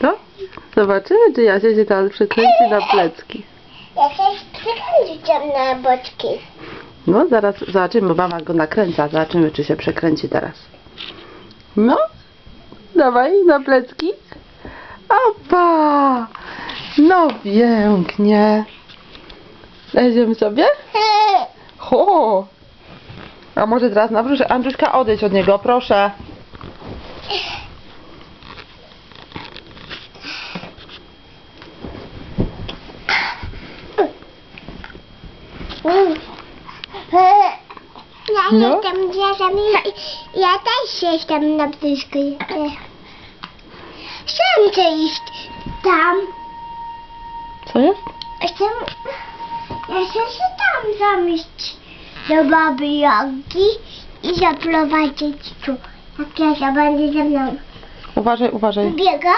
No, zobaczymy, czy Jasia się teraz przekręci na plecki. Ja chcę przekręcić tam na boczki. No, zaraz zobaczymy, bo mama go nakręca. Zobaczymy, czy się przekręci teraz. No, dawaj na plecki. Opa! No pięknie. Leziemy sobie? Ho! A może teraz nawróć? Andruszka, odejdź od niego, proszę. Ja No. jestem dziadem i ja też jestem na brzuszku. Chcę iść tam. Co jest? Chcę... Ja chcę się tam zamieść do baby Jogi i zaprowadzić tu. Jak ja się będzie ze mną Uważaj, uważaj. biegał.